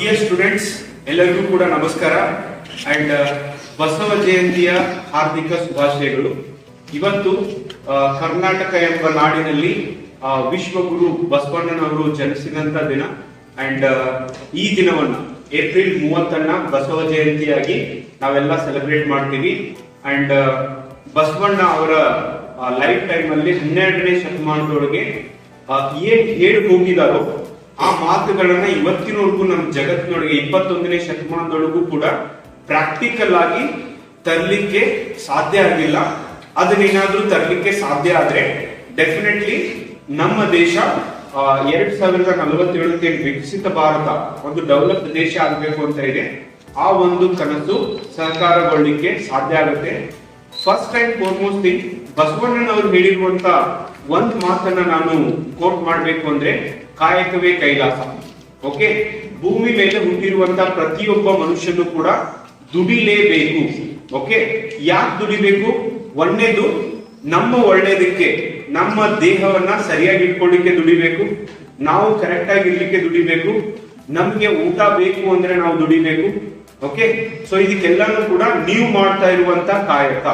Dear students ಎಲ್ಲರಿಗೂ ಕೂಡ ನಮಸ್ಕಾರ. ಅಂಡ್ ಬಸವ ಜಯಂತಿಯ ಹಾರ್ದಿಕ ಶುಭಾಶಯಗಳು. ಇವತ್ತು ಕರ್ನಾಟಕ ಎಂಬ ನಾಡಿನಲ್ಲಿ ವಿಶ್ವಗುರು ಬಸವಣ್ಣನವರು ಜನಿಸಿದಂತ ದಿನ. ಅಂಡ್ ಈ ದಿನವನ್ನ, ಏಪ್ರಿಲ್ ಮೂವತ್ತನ್ನ ಬಸವ ಜಯಂತಿಯಾಗಿ ನಾವೆಲ್ಲ ಸೆಲೆಬ್ರೇಟ್ ಮಾಡ್ತೀವಿ. ಅಂಡ್ ಬಸವಣ್ಣ ಅವರ ಲೈಫ್ ಟೈಮ್ ಅಲ್ಲಿ ಹನ್ನೆರಡನೇ ಶತಮಾನದೊಳಗೆ ಏನ್ ಹೇಳಿ ಹೋಗಿದಾರೋ ಆ ಮಾತುಗಳನ್ನ ಇವತ್ತಿನವರೆಗೂ ನಮ್ಮ ಜಗತ್ತಿನೊಳಗೆ ಇಪ್ಪತ್ತೊಂದನೇ ಶತಮಾನದೊಳಗೂ ಕೂಡ ಪ್ರಾಕ್ಟಿಕಲ್ ಆಗಿ ತರಲಿಕ್ಕೆ ಸಾಧ್ಯ ಆಗಿಲ್ಲ ಅದನ್ನೇನಾದ್ರೂ ತರಲಿಕ್ಕೆ ಸಾಧ್ಯ ಆದ್ರೆ ಡೆಫಿನೆಟ್ಲಿ ನಮ್ಮ ದೇಶ ಎರಡ್ ಸಾವಿರದ ನಲವತ್ತೇಳಕ್ಕೆ ವಿಕಸಿತ ಭಾರತ, ಒಂದು ಡೆವಲಪ್ ದೇಶ ಆಗಬೇಕು ಅಂತ ಇದೆ. ಆ ಒಂದು ಕನಸು ಸಹಕಾರಗೊಳ್ಳಿಕ್ಕೆ ಸಾಧ್ಯ ಆಗುತ್ತೆ. ಫಸ್ಟ್ ಟೈಮ್ ಫೋರ್ಮೋಸ್ಟ್ ಥಿಂಗ್ ಬಸವಣ್ಣನವರು ಹೇಳಿರುವಂತ ಒಂದ್ ಮಾತನ್ನ ನಾನು ಕೋಟ್ ಮಾಡ್ಬೇಕು ಅಂದ್ರೆ ಕಾಯಕವೇ ಕೈಲಾಸ. ಓಕೆ ಭೂಮಿ ಮೇಲೆ ಹುಟ್ಟಿರುವಂತ ಪ್ರತಿಯೊಬ್ಬ ಮನುಷ್ಯನು ಕೂಡ ದುಡಿಲೇಬೇಕು. ಓಕೆ ಯಾಕೆ ದುಡಿಬೇಕು? ಒಂದೇದು ನಮ್ಮ ಒಳ್ಳೇದಕ್ಕೆ, ನಮ್ಮ ದೇಹವನ್ನ ಸರಿಯಾಗಿ ಇಟ್ಕೊಳ್ಳಿಕ್ಕೆ ದುಡಿಬೇಕು. ನಾವು ಕರೆಕ್ಟ್ ಆಗಿ ಇರ್ಲಿಕ್ಕೆ ದುಡಿಬೇಕು. ನಮ್ಗೆ ಊಟ ಬೇಕು ಅಂದ್ರೆ ನಾವು ದುಡಿಬೇಕು. ಓಕೆ ಸೊ ಇದಕ್ಕೆಲ್ಲಾನು ಕೂಡ ನೀವು ಮಾಡ್ತಾ ಇರುವಂತ ಕಾಯಕ.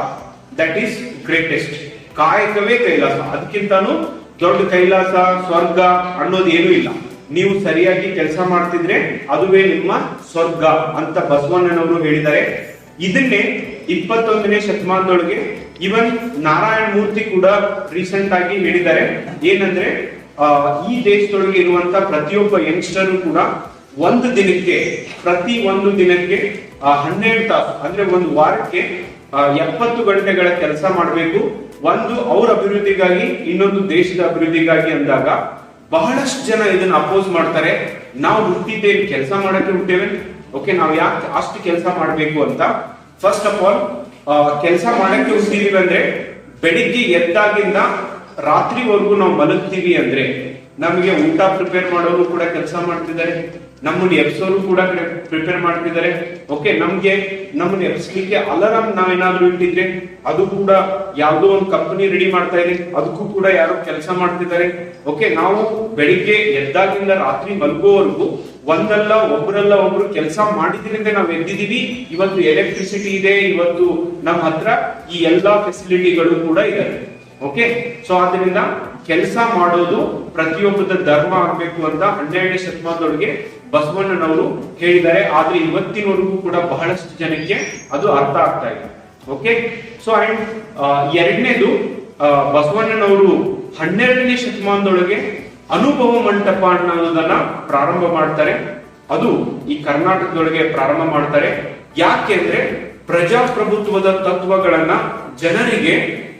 ದಟ್ ಈಸ್ ಗ್ರೇಟೆಸ್ಟ್ ಕಾಯಕವೇ ಕೈಲಾಸ. ಅದಕ್ಕಿಂತಾನು ದೊಡ್ಡ ಕೈಲಾಸ, ಸ್ವರ್ಗ ಅನ್ನೋದು ಏನೂ ಇಲ್ಲ. ನೀವು ಸರಿಯಾಗಿ ಕೆಲಸ ಮಾಡ್ತಿದ್ರೆ ಅದುವೇ ನಿಮ್ಮ ಸ್ವರ್ಗ ಅಂತ ಬಸವಣ್ಣನವರು ಹೇಳಿದ್ದಾರೆ. ಇದನ್ನೇ ಇಪ್ಪತ್ತೊಂದನೇ ಶತಮಾನದೊಳಗೆ ಇವನ್ ನಾರಾಯಣ ಮೂರ್ತಿ ಕೂಡ ರೀಸೆಂಟ್ ಆಗಿ ಹೇಳಿದ್ದಾರೆ. ಏನಂದ್ರೆ ಈ ದೇಶದೊಳಗೆ ಇರುವಂತ ಪ್ರತಿಯೊಬ್ಬ ಯಂಗ್ಸ್ಟರ್ ಕೂಡ ಒಂದು ದಿನಕ್ಕೆ, ಪ್ರತಿ ಒಂದು ದಿನಕ್ಕೆ ಹನ್ನೆರಡು ತಾಸು, ಅಂದ್ರೆ ಒಂದು ವಾರಕ್ಕೆ ಎಪ್ಪತ್ತು ಗಂಟೆಗಳ ಕೆಲಸ ಮಾಡಬೇಕು. ಒಂದು ಅವ್ರ ಅಭಿವೃದ್ಧಿಗಾಗಿ, ಇನ್ನೊಂದು ದೇಶದ ಅಭಿವೃದ್ಧಿಗಾಗಿ ಅಂದಾಗ ಬಹಳಷ್ಟು ಜನ ಇದನ್ನ ಅಪೋಸ್ ಮಾಡ್ತಾರೆ. ನಾವು ಹುಟ್ಟಿದ್ದೇವೆ ಕೆಲಸ ಮಾಡಕ್ಕೆ ಹುಟ್ಟೇವೆ. ಓಕೆ ನಾವು ಯಾಕೆ ಅಷ್ಟು ಕೆಲಸ ಮಾಡಬೇಕು ಅಂತ? ಫಸ್ಟ್ ಆಫ್ ಆಲ್ ಕೆಲಸ ಮಾಡಕ್ಕೆ ಹುಟ್ಟಿದೀವಿ ಅಂದ್ರೆ ಬೆಳಿಗ್ಗೆ ಎದ್ದಾಗಿಂದ ರಾತ್ರಿವರೆಗೂ ನಾವು ಮಲಗ್ತೀವಿ ಅಂದ್ರೆ ನಮಗೆ ಊಟ ಪ್ರಿಪೇರ್ ಮಾಡೋರು ಕೂಡ ಕೆಲಸ ಮಾಡ್ತಿದ್ದಾರೆ. ನಮ್ಮನ್ನ ಎಬ್ಸೋರು ಕೂಡ ಪ್ರಿಪೇರ್ ಮಾಡ್ತಿದ್ದಾರೆ. ಓಕೆ ನಮ್ಗೆ ನಮ್ಮನ್ನ ಎಬ್ಸ್ಲಿಕ್ಕೆ ಅಲಾರಾಮ್ ನಾವೇನಾದ್ರೂ ಇಟ್ಟಿದ್ರೆ ಅದು ಕೂಡ ಯಾವುದೋ ಒಂದು ಕಂಪನಿ ರೆಡಿ ಮಾಡ್ತಾ ಇದೆ. ಅದಕ್ಕೂ ಕೂಡ ಯಾರೋ ಕೆಲಸ ಮಾಡ್ತಿದ್ದಾರೆ. ಓಕೆ ನಾವು ಬೆಳಿಗ್ಗೆ ಎದ್ದಾಗಿಂದ ರಾತ್ರಿ ಮಲಗುವವರೆಗೂ ಒಂದಲ್ಲ ಒಬ್ಬರಲ್ಲ ಒಬ್ರು ಕೆಲಸ ಮಾಡಿದ್ರಿಂದ ನಾವು ಎದ್ದಿದೀವಿ ಇವತ್ತು ಎಲೆಕ್ಟ್ರಿಸಿಟಿ ಇದೆ, ಇವತ್ತು ನಮ್ಮ ಹತ್ರ ಈ ಎಲ್ಲಾ ಫೆಸಿಲಿಟಿಗಳು ಕೂಡ ಇದೆ ಓಕೆ ಸೊ ಆದ್ರಿಂದ ಕೆಲಸ ಮಾಡೋದು ಪ್ರತಿಯೊಬ್ಬದ ಧರ್ಮ ಆಗ್ಬೇಕು ಅಂತ ಹನ್ನೆರಡನೇ ಶತಮಾನದೊಳಗೆ ಬಸವಣ್ಣನವರು ಹೇಳಿದ್ದಾರೆ. ಆದ್ರೆ ಇವತ್ತಿನವರೆಗೂ ಕೂಡ ಬಹಳಷ್ಟು ಜನಕ್ಕೆ ಅದು ಅರ್ಥ ಆಗ್ತಾ ಇದೆ ಓಕೆ ಸೊ ಅಂಡ್ ಎರಡನೇದು ಬಸವಣ್ಣನವರು ಹನ್ನೆರಡನೇ ಶತಮಾನದೊಳಗೆ ಅನುಭವ ಮಂಟಪ ಅನ್ನೋದನ್ನ ಪ್ರಾರಂಭ ಮಾಡ್ತಾರೆ. ಅದು ಈ ಕರ್ನಾಟಕದೊಳಗೆ ಪ್ರಾರಂಭ ಮಾಡ್ತಾರೆ. ಯಾಕೆಂದ್ರೆ ಪ್ರಜಾಪ್ರಭುತ್ವದ ತತ್ವಗಳನ್ನ ಜನರಿಗೆ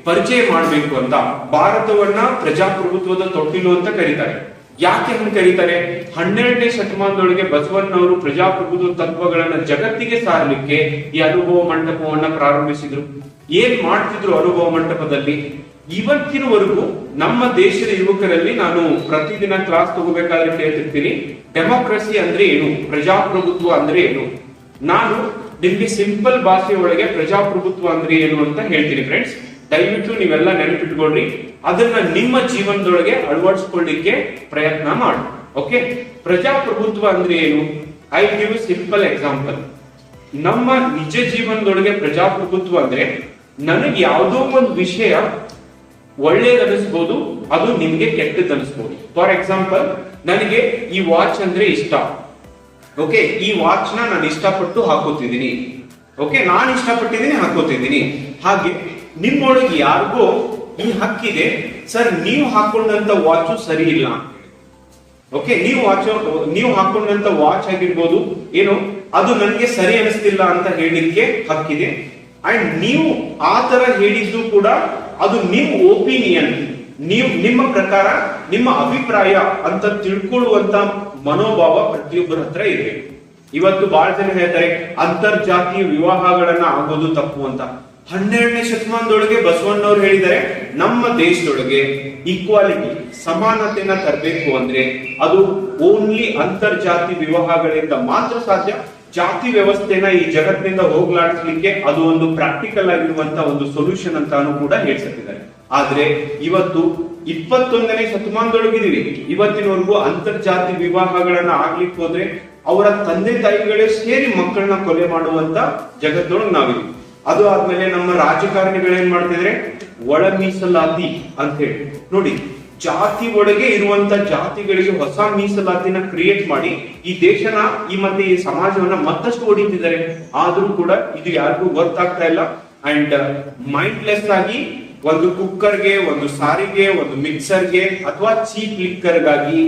ಪರಿಚಯ ಮಾಡಬೇಕು ಅಂತ ಭಾರತವನ್ನ ಪ್ರಜಾಪ್ರಭುತ್ವದ ತೊಟ್ಟಿಲು ಅಂತ ಕರೀತಾರೆ. ಯಾಕೆ ಹಂಗೆ ಕರೀತಾರೆ? ಹನ್ನೆರಡನೇ ಶತಮಾನದೊಳಗೆ ಬಸವಣ್ಣವರು ಪ್ರಜಾಪ್ರಭುತ್ವ ತತ್ವಗಳನ್ನ ಜಗತ್ತಿಗೆ ಸಾರಲಿಕ್ಕೆ ಈ ಅನುಭವ ಮಂಟಪವನ್ನ ಪ್ರಾರಂಭಿಸಿದ್ರು. ಏನ್ ಮಾಡ್ತಿದ್ರು ಅನುಭವ ಮಂಟಪದಲ್ಲಿ? ಇವತ್ತಿನವರೆಗೂ ನಮ್ಮ ದೇಶದ ಯುವಕರಲ್ಲಿ ನಾನು ಪ್ರತಿದಿನ ಕ್ಲಾಸ್ ತಗೋಬೇಕಾದ್ರೆ ಕೇಳ್ತಿರ್ತೀನಿ. ಡೆಮೋಕ್ರಸಿ ಅಂದ್ರೆ ಏನು? ಪ್ರಜಾಪ್ರಭುತ್ವ ಅಂದ್ರೆ ಏನು? ನಾನು ನಿಮ್ಗೆ ಸಿಂಪಲ್ ಭಾಷೆಯೊಳಗೆ ಪ್ರಜಾಪ್ರಭುತ್ವ ಅಂದ್ರೆ ಏನು ಅಂತ ಹೇಳ್ತೀನಿ ಫ್ರೆಂಡ್ಸ್ ದಯವಿಟ್ಟು ನೀವೆಲ್ಲ ನೆನಪಿಟ್ಕೊಳ್ರಿ. ಅದನ್ನ ನಿಮ್ಮ ಜೀವನದೊಳಗೆ ಅಳವಡಿಸ್ಕೊಳ್ಳಿಕ್ಕೆ ಪ್ರಯತ್ನ ಮಾಡಿ. ಓಕೆ ಪ್ರಜಾಪ್ರಭುತ್ವ ಅಂದ್ರೆ ಏನು? ಐ ಗಿವ್ ಸಿಂಪಲ್ ಎಕ್ಸಾಂಪಲ್ ನಮ್ಮ ನಿಜ ಜೀವನದೊಳಗೆ ಪ್ರಜಾಪ್ರಭುತ್ವ ಅಂದ್ರೆ ನನಗೆ ಯಾವುದೋ ಒಂದು ವಿಷಯ ಒಳ್ಳೇದನಿಸ್ಬೋದು ಅದು ನಿಮ್ಗೆ ಅನಿಸ್ಬೋದು. ಫಾರ್ ಎಕ್ಸಾಂಪಲ್ ನನಗೆ ಈ ವಾಚ್ ಅಂದ್ರೆ ಇಷ್ಟ. ಓಕೆ ಈ ವಾಚ್ನ ನಾನು ಇಷ್ಟಪಟ್ಟು ಹಾಕೋತಿದ್ದೀನಿ. ಓಕೆ ನಾನು ಇಷ್ಟಪಟ್ಟಿದ್ದೀನಿ, ಹಾಕೋತಿದ್ದೀನಿ. ಹಾಗೆ ನಿಮ್ಮೊಳಗೆ ಯಾರಿಗೋ ಈ ಹಕ್ಕಿದೆ. ಸರ್, ನೀವು ಹಾಕೊಂಡಂತ ವಾಚು ಸರಿ ಇಲ್ಲ. ಓಕೆ, ನೀವು ವಾಚ್, ನೀವು ಹಾಕೊಂಡಂತ ವಾಚ್ ಆಗಿರ್ಬೋದು. ಏನು? ಅದು ನನಗೆ ಸರಿ ಅನಿಸ್ತಿಲ್ಲ ಅಂತ ಹೇಳಿದ್ಕೆ ಹಕ್ಕಿದೆ. ಅಂಡ್ ನೀವು ಆ ತರ ಹೇಳಿದ್ದು ಕೂಡ ಅದು ನಿಮ್ಮ ಒಪಿನಿಯನ್. ನೀವು, ನಿಮ್ಮ ಪ್ರಕಾರ, ನಿಮ್ಮ ಅಭಿಪ್ರಾಯ ಅಂತ ತಿಳ್ಕೊಳ್ಳುವಂತ ಮನೋಭಾವ ಪ್ರತಿಯೊಬ್ಬರ ಹತ್ರ ಇದೆ. ಇವತ್ತು ಬಹಳ ಜನ ಹೇಳ್ತಾರೆ, ಅಂತರ್ಜಾತೀಯ ವಿವಾಹಗಳನ್ನ ಆಗೋದು ತಪ್ಪು ಅಂತ. ಹನ್ನೆರಡನೇ ಶತಮಾನದೊಳಗೆ ಬಸವಣ್ಣವ್ರು ಹೇಳಿದ್ದಾರೆ, ನಮ್ಮ ದೇಶದೊಳಗೆ ಈಕ್ವಾಲಿಟಿ ಸಮಾನತೆನ ತರಬೇಕು ಅಂದ್ರೆ ಅದು ಓನ್ಲಿ ಅಂತರ್ಜಾತಿ ವಿವಾಹಗಳಿಂದ ಮಾತ್ರ ಸಾಧ್ಯ. ಜಾತಿ ವ್ಯವಸ್ಥೆನ ಈ ಜಗತ್ತಿನಿಂದ ಹೋಗ್ಲಾಡಿಸ್ಲಿಕ್ಕೆ ಅದು ಒಂದು ಪ್ರಾಕ್ಟಿಕಲ್ ಆಗಿರುವಂತ ಒಂದು ಸೊಲ್ಯೂಷನ್ ಅಂತಾನು ಕೂಡ ಹೇಳ್ಸತ್ತಿದ್ದಾರೆ ಆದ್ರೆ ಇವತ್ತು ಇಪ್ಪತ್ತೊಂದನೇ ಶತಮಾನದೊಳಗಿದೀವಿ ಇವತ್ತಿನವರೆಗೂ ಅಂತರ್ಜಾತಿ ವಿವಾಹಗಳನ್ನ ಆಗ್ಲಿಕ್ಕೆ ಹೋದ್ರೆ ಅವರ ತಂದೆ ತಾಯಿಗಳೇ ಸೇರಿ ಮಕ್ಕಳನ್ನ ಕೊಲೆ ಮಾಡುವಂತ ಜಗತ್ತೊಳಗೆ ನಾವಿದ್ವಿ ಅದು ಆದ್ಮೇಲೆ ನಮ್ಮ ರಾಜಕಾರಣಿಗಳು ಏನ್ ಮಾಡ್ತಿದ್ರೆ? ಒಳ ಮೀಸಲಾತಿ ಅಂತ ಹೇಳಿ. ನೋಡಿ, ಜಾತಿ ಒಳಗೆ ಇರುವಂತ ಜಾತಿಗಳಿಗೆ ಹೊಸ ಮೀಸಲಾತಿನ ಕ್ರಿಯೇಟ್ ಮಾಡಿ ಈ ದೇಶನ, ಈ ಮತ್ತೆ ಈ ಸಮಾಜವನ್ನ ಮತ್ತಷ್ಟು ಹೊಡಿತಿದ್ದಾರೆ ಆದ್ರೂ ಕೂಡ ಇದು ಯಾರಿಗೂ ಗೊತ್ತಾಗ್ತಾ ಇಲ್ಲ. ಅಂಡ್ ಮೈಂಡ್ಲೆಸ್ ಆಗಿ ಒಂದು ಕುಕ್ಕರ್ಗೆ ಒಂದು ಸಾರಿಗೆ, ಒಂದು ಮಿಕ್ಸರ್ಗೆ ಅಥವಾ ಚೀಪ್ ಲಿಕ್ಕರ್ಗಾಗಿ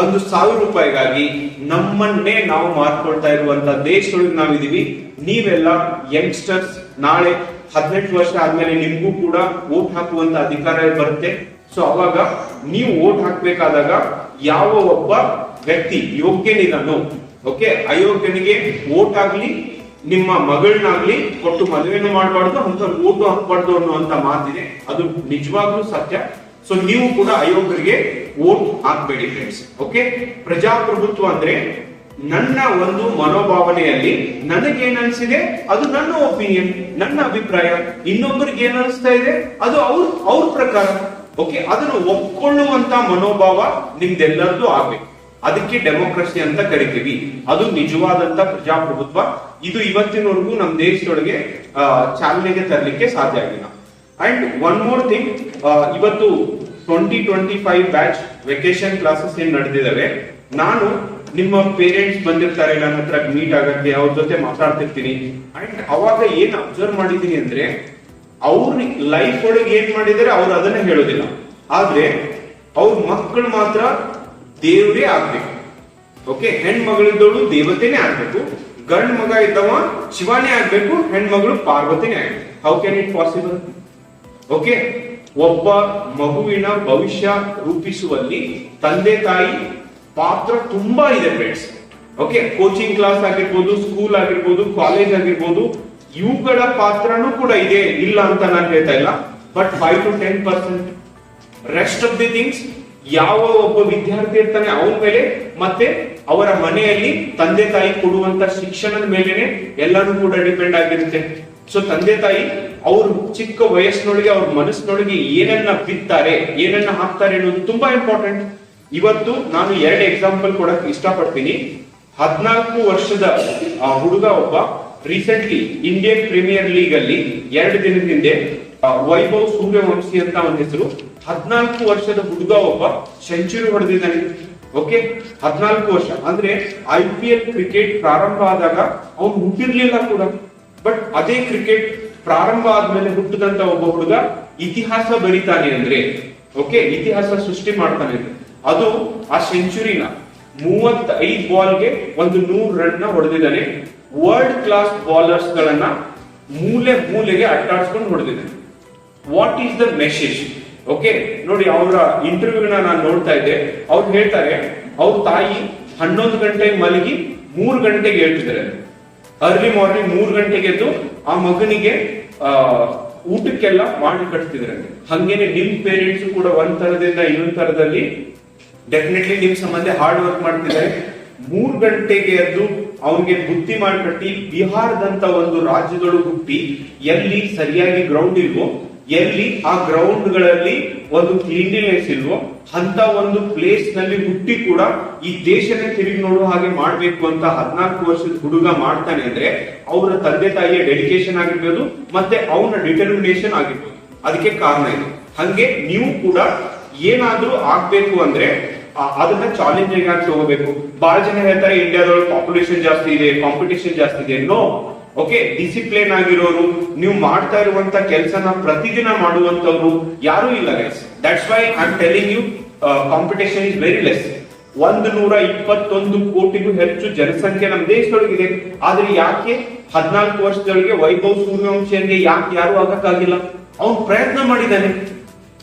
ಒಂದು ಸಾವಿರ ರೂಪಾಯಿಗಾಗಿ ನಮ್ಮನ್ನೇ ನಾವು ಮಾರ್ಕೊಳ್ತಾ ಇರುವಂತ ದೇಶದೊಳಗೆ ನಾವಿದೀವಿ. ನೀವೆಲ್ಲ ಯಂಗ್ಸ್ಟರ್ಸ್ ನಾಳೆ ಹದಿನೆಂಟು ವರ್ಷ ಆದ್ಮೇಲೆ ನಿಮ್ಗೂ ಕೂಡ ಓಟ್ ಹಾಕುವಂತ ಅಧಿಕಾರ ಬರುತ್ತೆ. ಸೊ ಅವಾಗ ನೀವು ಓಟ್ ಹಾಕ್ಬೇಕಾದಾಗ ಯಾವ ಒಬ್ಬ ವ್ಯಕ್ತಿ ಯೋಗ್ಯನಿದನು ಓಕೆ ಅಯೋಗ್ಯನಿಗೆ ಓಟ್ ಆಗ್ಲಿ, ನಿಮ್ಮ ಮಗಳನ್ನಾಗ್ಲಿ ಕೊಟ್ಟು ಮದುವೆನೂ ಮಾಡಬಾರ್ದು ಅಂತ ಓಟು ಹಾಕಬಾರ್ದು ಅನ್ನುವಂತ ಮಾತಿದೆ. ಅದು ನಿಜವಾಗ್ಲೂ ಸತ್ಯ. ಸೊ ನೀವು ಕೂಡ ಅಯೋಗ್ಯರಿಗೆ ಓಟ್ ಹಾಕ್ಬೇಡಿ ಫ್ರೆಂಡ್ಸ್ ಓಕೆ ಪ್ರಜಾಪ್ರಭುತ್ವ ಅಂದ್ರೆ ನನ್ನ ಒಂದು ಮನೋಭಾವನೆಯಲ್ಲಿ ನನಗೇನಿಸಿದೆ ಅದು ನನ್ನ ಒಪಿನಿಯನ್ ನನ್ನ ಅಭಿಪ್ರಾಯ. ಇನ್ನೊಬ್ಬರಿಗೆ ಏನಿಸ್ತಾ ಇದೆ? ಅದು ಅವ್ರ ಅವ್ರ ಪ್ರಕಾರ. ಓಕೆ ಅದನ್ನು ಒಪ್ಕೊಳ್ಳುವಂತ ಮನೋಭಾವ ನಿಮ್ದೆಲ್ಲರದ್ದು ಆಗ್ಬೇಕು. ಅದಕ್ಕೆ ಡೆಮೋಕ್ರಸಿ ಅಂತ ಕರಿತೀವಿ. ಅದು ನಿಜವಾದಂತ ಪ್ರಜಾಪ್ರಭುತ್ವ. ಇದು ಇವತ್ತಿನವರೆಗೂ ನಮ್ಮ ದೇಶದೊಳಗೆ ಚಾಲನೆಗೆ ತರಲಿಕ್ಕೆ ಸಾಧ್ಯ ಆಗಿಲ್ಲ. ಅಂಡ್ ಒನ್ ಮೋರ್ ಥಿಂಗ್ ಇವತ್ತು twenty twenty five batch vacation classes ಏನ್ ನಡೆದಿದ್ದಾವೆ? ನಾನು ನಿಮ್ಮ ಪೇರೆಂಟ್ಸ್ ಬಂದಿರ್ತಾರೆ, ನನ್ನ ಹತ್ರ ಮೀಟ್ ಆಗಕ್ಕೆ, ಅವ್ರ ಜೊತೆ ಮಾತಾಡ್ತಿರ್ತೀನಿ. ಅಂಡ್ ಅವಾಗ ಏನ್ ಅಬ್ಸರ್ವ್ ಮಾಡಿದೀನಿ ಅಂದ್ರೆ, ಅವ್ರ ಲೈಫ್ ಒಳಗೆ ಏನ್ ಮಾಡಿದರೆ ಅವ್ರು ಅದನ್ನ ಹೇಳೋದಿಲ್ಲ. ಆದ್ರೆ, ಅವ್ರ ಮಕ್ಕಳು ಮಾತ್ರ ದೇವ್ರೇ ಆಗ್ಬೇಕು. ಓಕೆ ಹೆಣ್ಮಗಳಿದ್ದವಳು ದೇವತೆನೇ ಆಗ್ಬೇಕು. ಗಂಡ್ ಮಗ ಇದ್ದವ ಶಿವಾನೇ ಆಗ್ಬೇಕು, ಹೆಣ್ಮಗಳು ಪಾರ್ವತಿನೇ ಆಗ್ಬೇಕು. How can it possible okay ಒಬ್ಬ ಮಗುವಿನ ಭವಿಷ್ಯ ರೂಪಿಸುವಲ್ಲಿ ತಂದೆ ತಾಯಿ ಪಾತ್ರ ತುಂಬಾ ಇದೆ ಫ್ರೆಂಡ್ಸ್ ಓಕೆ ಕೋಚಿಂಗ್ ಕ್ಲಾಸ್ ಆಗಿರ್ಬೋದು ಸ್ಕೂಲ್ ಆಗಿರ್ಬೋದು ಕಾಲೇಜ್ ಆಗಿರ್ಬೋದು, ಇವುಗಳ ಪಾತ್ರನೂ ಕೂಡ ಇದೆ, ಇಲ್ಲ ಅಂತ ನಾನು ಹೇಳ್ತಾ ಇಲ್ಲ. But five to ten percent rest of the things ಯಾವ ಒಬ್ಬ ವಿದ್ಯಾರ್ಥಿ ಇರ್ತಾನೆ, ಅವನ ಮೇಲೆ ಮತ್ತೆ ಅವರ ಮನೆಯಲ್ಲಿ ತಂದೆ ತಾಯಿ ಕೊಡುವಂತ ಶಿಕ್ಷಣದ ಮೇಲೆನೆ ಎಲ್ಲಾನು ಕೂಡ ಡಿಪೆಂಡ್ ಆಗಿರುತ್ತೆ. ಸೊ ತಂದೆ ತಾಯಿ ಅವ್ರ ಚಿಕ್ಕ ವಯಸ್ಸಿನೊಳಗೆ, ಅವ್ರ ಮನಸ್ಸಿನೊಳಗೆ ಏನನ್ನ ಬಿತ್ತಾರೆ, ಏನನ್ನ ಹಾಕ್ತಾರೆ ಅನ್ನೋದು ತುಂಬಾ ಇಂಪಾರ್ಟೆಂಟ್ ಇವತ್ತು ನಾನು ಎರಡು ಎಕ್ಸಾಂಪಲ್ ಕೊಡಕ್ ಇಷ್ಟಪಡ್ತೀನಿ. ಹದಿನಾಲ್ಕು ವರ್ಷದ ಹುಡುಗ ಒಬ್ಬ ರೀಸೆಂಟ್ಲಿ ಇಂಡಿಯನ್ ಪ್ರೀಮಿಯರ್ ಲೀಗ್ ಅಲ್ಲಿ ಎರಡು ದಿನದ ಹಿಂದೆ ವೈಭವ್ ಸೂರ್ಯವಂಶಿ ಅಂತ ಅವನ ಹೆಸರು. ಹದಿನಾಲ್ಕು ವರ್ಷದ ಹುಡುಗ ಒಬ್ಬ ಸೆಂಚುರಿ ಹೊಡೆದಿದ್ದಾನೆ. ಓಕೆ ಹದಿನಾಲ್ಕು ವರ್ಷ. ಅಂದ್ರೆ ಐ ಪಿ ಎಲ್ ಕ್ರಿಕೆಟ್ ಪ್ರಾರಂಭ ಆದಾಗ ಅವನು ಹುಟ್ಟಿರ್ಲಿಲ್ಲ ಕೂಡ. ಬಟ್ ಅದೇ ಕ್ರಿಕೆಟ್ ಪ್ರಾರಂಭ ಆದ್ಮೇಲೆ ಹುಟ್ಟಿದಂತ ಒಬ್ಬ ಹುಡುಗ ಇತಿಹಾಸ ಬರೀತಾನೆ ಅಂದ್ರೆ. ಓಕೆ ಇತಿಹಾಸ ಸೃಷ್ಟಿ ಮಾಡ್ತಾನೆ. ಅದು ಆ ಸೆಂಚುರಿನ ಮೂವತ್ತೈದು ಬಾಲ್ಗೆ ಒಂದು ನೂರು ರನ್ನ ಹೊಡೆದಿದ್ದಾನೆ. ವರ್ಲ್ಡ್ ಕ್ಲಾಸ್ ಬಾಲರ್ಸ್ ಗಳನ್ನ ಮೂಲೆ ಮೂಲೆಗೆ ಅಟ್ಟಾಡ್ಸ್ಕೊಂಡು ಹೊಡೆದಿದ್ದಾನೆ. What is the message okay ನೋಡಿ ಅವರ ಇಂಟರ್ವ್ಯೂನ ನಾನು ನೋಡ್ತಾ ಇದ್ದೆ. ಅವ್ರು ಹೇಳ್ತಾರೆ, ಅವ್ರ ತಾಯಿ ಹನ್ನೊಂದು ಗಂಟೆ ಮಲಗಿ ಮೂರು ಗಂಟೆಗೆ ಹೇಳ್ತಿದ್ದಾರೆ. ಅರ್ಲಿ ಮಾರ್ನಿಂಗ್ ಮೂರು ಗಂಟೆಗೆ ಎದ್ದು ಆ ಮಗನಿಗೆ ಊಟಕ್ಕೆಲ್ಲ ಮಾಡಿ ಕಟ್ತಿದ್ರೆ ಹಂಗೇನೆ ನಿಮ್ ಪೇರೆಂಟ್ಸ್ ಕೂಡ ಒಂದ್ ತರದಿಂದ ಇನ್ನೊಂದ್ ತರದಲ್ಲಿ ಡೆಫಿನೆಟ್ಲಿ ನಿಮ್ ಸಂಬಂಧ ಹಾರ್ಡ್ ವರ್ಕ್ ಮಾಡ್ತಿದ್ದಾರೆ. ಮೂರ್ ಗಂಟೆಗೆ ಎದ್ದು ಅವನಿಗೆ ಬುದ್ಧಿ ಮಾಡ್ಕಟ್ಟಿ ಬಿಹಾರದಂತ ಒಂದು ರಾಜ್ಯದೊಳಗೆ ಹುಟ್ಟಿ ಎಲ್ಲಿ ಸರಿಯಾಗಿ ಗ್ರೌಂಡ್ ಇಲ್ವೋ, ಎಲ್ಲಿ ಆ ಗ್ರೌಂಡ್ಗಳಲ್ಲಿ ಒಂದು ಕ್ಲೀನ್ಲಿನೆಸ್ ಇಲ್ವೋ, ಅಂತ ಒಂದು ಪ್ಲೇಸ್ನಲ್ಲಿ ಹುಟ್ಟಿ ಕೂಡ ಈ ದೇಶನೇ ತಿರುಗಿ ನೋಡುವ ಹಾಗೆ ಮಾಡ್ಬೇಕು ಅಂತ ಹದ್ನಾಲ್ಕು ವರ್ಷದ ಹುಡುಗ ಮಾಡ್ತಾನೆ ಅಂದ್ರೆ ಅವರ ತಂದೆ ತಾಯಿಯ ಡೆಡಿಕೇಶನ್ ಆಗಿರ್ಬೋದು, ಮತ್ತೆ ಅವನ ಡಿಟರ್ಮಿನೇಷನ್ ಆಗಿರ್ಬೋದು. ಅದಕ್ಕೆ ಕಾರಣ ಇದು. ಹಂಗೆ ನೀವು ಕೂಡ ಏನಾದ್ರೂ ಆಗ್ಬೇಕು ಅಂದ್ರೆ ಅದನ್ನ ಚಾಲೆಂಜಿಂಗ್ ಆಗಿ ತಗೋಬೇಕು. ಬಹಳ ಜನ ಹೇಳ್ತಾರೆ, ಇಂಡಿಯಾದೊಳಗೆ ಪಾಪ್ಯುಲೇಷನ್ ಜಾಸ್ತಿ ಇದೆ ಕಾಂಪಿಟೇಷನ್ ಜಾಸ್ತಿ ಇದೆ. ನೋ ಓಕೆ ಡಿಸಿಪ್ಲಿನ್ ಆಗಿರೋರು, ನೀವು ಮಾಡ್ತಾ ಇರುವಂತ ಕೆಲಸನ ಪ್ರತಿದಿನ ಮಾಡುವಂತವ್ರು ಯಾರು ಇಲ್ಲ guys that's why I am telling you competition is very less ಒಂದು ನೂರ ಇಪ್ಪತ್ತೊಂದು ಕೋಟಿಗೂ ಹೆಚ್ಚು ಜನಸಂಖ್ಯೆ ನಮ್ಮ ದೇಶದೊಳಗಿದೆ. ಆದ್ರೆ ಯಾಕೆ ಹದಿನಾಲ್ಕು ವರ್ಷದೊಳಗೆ ವೈಭವ್ ಸೂರ್ಯವಂಶಿಯನ್ಗೆ ಯಾಕೆ ಯಾರು ಆಗಕ್ಕಾಗಿಲ್ಲ? ಅವ್ನು ಪ್ರಯತ್ನ ಮಾಡಿದ್ದಾನೆ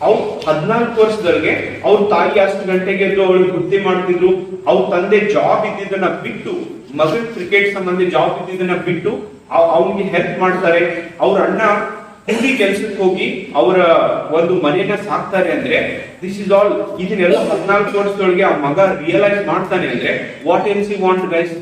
ಅವ್ರು ಹದಿನಾಲ್ಕು ವರ್ಷದೊಳಗೆ ಅವ್ರ ತಾಯಿ ಅಷ್ಟು ಗಂಟೆಗೆ ಎದ್ದು ಅವಳಿಗೆ ಬುದ್ಧಿ ಮಾಡ್ತಿದ್ರು. ಅವ್ರ ತಂದೆ ಜಾಬ್ ಇದ್ದಿದ್ದನ್ನ ಬಿಟ್ಟು, ಮಗನ್ ಕ್ರಿಕೆಟ್ ಸಂಬಂಧಿ ಜಾಬ್ ಇದ್ದಿದ್ದನ್ನ ಬಿಟ್ಟು ಅವನಿಗೆ ಹೆಲ್ಪ್ ಮಾಡ್ತಾರೆ. ಅವ್ರ ಅಣ್ಣ ಕೂಲಿ ಕೆಲ್ಸಕ್ಕೆ ಹೋಗಿ ಅವರ ಒಂದು ಮನೆಯನ್ನ ಸಾಕ್ತಾರೆ ಅಂದ್ರೆ ದಿಸ್ ಇಸ್ ಆಲ್ ಇದನ್ನೆಲ್ಲ ಹದಿನಾಲ್ಕು ವರ್ಷದೊಳಗೆ ಆ ಮಗ ರಿಯಲೈಸ್ ಮಾಡ್ತಾನೆ ಅಂದ್ರೆ what ends you want guys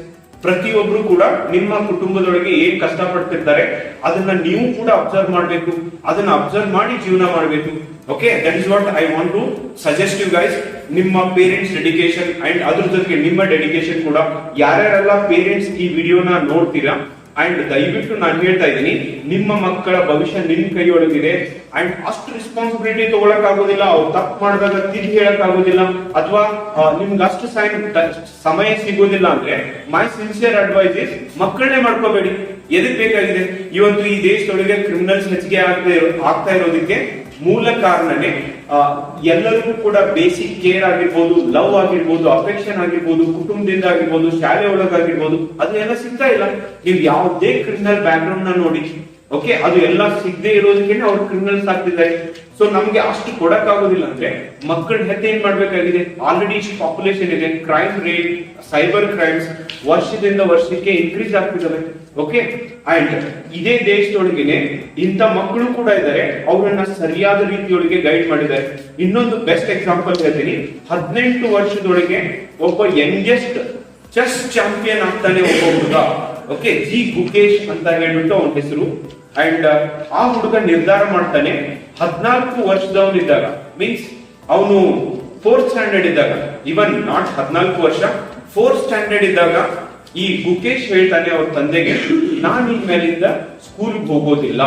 ಪ್ರತಿಯೊಬ್ರು ಕೂಡ ನಿಮ್ಮ ಕುಟುಂಬದೊಳಗೆ ಏನ್ ಕಷ್ಟ ಪಡ್ತಿರ್ತಾರೆ ಅದನ್ನ ನೀವು ಕೂಡ ಅಬ್ಸರ್ವ್ ಮಾಡಬೇಕು. ಅದನ್ನ ಅಬ್ಸರ್ವ್ ಮಾಡಿ ಜೀವನ ಮಾಡಬೇಕು. Okay that is what I want to suggest you guys ನಿಮ್ಮ ಪೇರೆಂಟ್ಸ್ ಡೆಡಿಕೇಶನ್ ಅಂಡ್ ಅದ್ರ ಜೊತೆಗೆ ನಿಮ್ಮ ಡೆಡಿಕೇಶನ್ ಕೂಡ. ಯಾರ್ಯಾರೆಲ್ಲ ಪೇರೆಂಟ್ಸ್ ಈ ವಿಡಿಯೋನ ನೋಡ್ತೀರಾ? ಅಂಡ್ ದಯವಿಟ್ಟು ನಾನು ಹೇಳ್ತಾ ಇದ್ದೀನಿ, ನಿಮ್ಮ ಮಕ್ಕಳ ಭವಿಷ್ಯ ನಿಮ್ ಕೈಯೊಳಗಿದೆ. ಅಂಡ್ ಅಷ್ಟು ರೆಸ್ಪಾನ್ಸಿಬಿಲಿಟಿ ತಗೊಳಕ್ ಆಗೋದಿಲ್ಲ ಅವ್ರು ತಪ್ಪು ಮಾಡಿದಾಗ ತಿರುಗಿ ಹೇಳಕ್ ಆಗೋದಿಲ್ಲ ಅಥವಾ ನಿಮ್ಗೆ ಅಷ್ಟು ಸಮಯ ಸಿಗೋದಿಲ್ಲ ಅಂದ್ರೆ ಮೈ ಸಿನ್ಸಿಯರ್ ಅಡ್ವೈಸ್ ಇಸ್ ಮಕ್ಕಳನ್ನೇ ಮಾಡ್ಕೋಬೇಡಿ. ಎದಕ್ ಬೇಕಾಗಿದೆ? ಇವತ್ತು ಈ ದೇಶದೊಳಗೆ ಕ್ರಿಮಿನಲ್ಸ್ ಹೆಚ್ಚಿಗೆ ಆಗ್ತಾ ಇರೋ, ಆಗ್ತಾ ಇರೋದಕ್ಕೆ ಮೂಲ ಕಾರಣನೇ ಎಲ್ಲರಿಗೂ ಕೂಡ ಬೇಸಿಕ್ ಕೇರ್ ಆಗಿರ್ಬೋದು ಲವ್ ಆಗಿರ್ಬೋದು ಅಫೆಕ್ಷನ್ ಆಗಿರ್ಬೋದು, ಕುಟುಂಬದಿಂದ ಆಗಿರ್ಬೋದು, ಶಾಲೆ ಒಳಗಾಗಿರ್ಬೋದು, ಅದನ್ನೆಲ್ಲ ಸಿಗ್ತಾ ಇಲ್ಲ. ನೀವು ಯಾವುದೇ ಕ್ರಿಮಿನಲ್ ಬ್ಯಾಕ್ಗ್ರೌಂಡ್ನ ನೋಡಿ ಓಕೆ ಅದು ಎಲ್ಲ ಸಿಗದೆ ಇರೋದಕ್ಕೆ ಅವ್ರು ಕ್ರಿಮಿನಲ್ಸ್ ಆಗ್ತಿದ್ದಾರೆ. ಸೊ ನಮ್ಗೆ ಅಷ್ಟು ಕೊಡಕ್ ಆಗೋದಿಲ್ಲ ಅಂದ್ರೆ ಮಕ್ಕಳ ಹೆತ್ತೆ ಏನ್ ಮಾಡ್ಬೇಕಾಗಿದೆ? ಆಲ್ರೆಡಿ ಇಷ್ಟು ಪಾಪ್ಯುಲೇಷನ್ ಇದೆ ಕ್ರೈಮ್ ರೇಟ್ ಸೈಬರ್ ಕ್ರೈಮ್ಸ್ ವರ್ಷದಿಂದ ವರ್ಷಕ್ಕೆ ಇನ್ಕ್ರೀಸ್ ಆಗ್ತಿದ್ದಾವೆ. ಓಕೆ ಅಂಡ್ ಇದೇ ದೇಶದೊಳಗೆ ಇಂಥ ಮಕ್ಕಳು ಕೂಡ ಇದ್ದಾರೆ, ಅವರನ್ನ ಸರಿಯಾದ ರೀತಿಯೊಳಗೆ ಗೈಡ್ ಮಾಡಿದ್ದಾರೆ. ಇನ್ನೊಂದು ಬೆಸ್ಟ್ ಎಕ್ಸಾಂಪಲ್ ಹೇಳ್ತೀನಿ. ಹದಿನೆಂಟು ವರ್ಷದೊಳಗೆ ಒಬ್ಬ ಯಂಗೆಸ್ಟ್ ಚೆಸ್ ಚಾಂಪಿಯನ್ ಆಗ್ತಾನೆ ಒಬ್ಬ ಹುಡುಗ. ಓಕೆ ಜಿ ಗುಕೇಶ್ ಅಂತ ಹೇಳ್ಬಿಟ್ಟು ಅವನ ಹೆಸರು. ಅಂಡ್ ಆ ಹುಡುಗ ನಿರ್ಧಾರ ಮಾಡ್ತಾನೆ, ಹದಿನಾಲ್ಕು ವರ್ಷದವನಿದ್ದಾಗ ಮೀನ್ಸ್ ಅವನು ಫೋರ್ತ್ ಸ್ಟ್ಯಾಂಡರ್ಡ್ ಇದ್ದಾಗ ಇವನ್ ನಾಟ್ ಹದಿನಾಲ್ಕು ವರ್ಷ ಫೋರ್ತ್ ಸ್ಟ್ಯಾಂಡರ್ಡ್ ಇದ್ದಾಗ, ಈ ಗುಕೇಶ್ ಹೇಳ್ತಾನೆ ಅವ್ರ ತಂದೆಗೆ, ನಾನು ಇನ್ಮೇಲಿಂದ ಸ್ಕೂಲ್ಗೆ ಹೋಗೋದಿಲ್ಲ.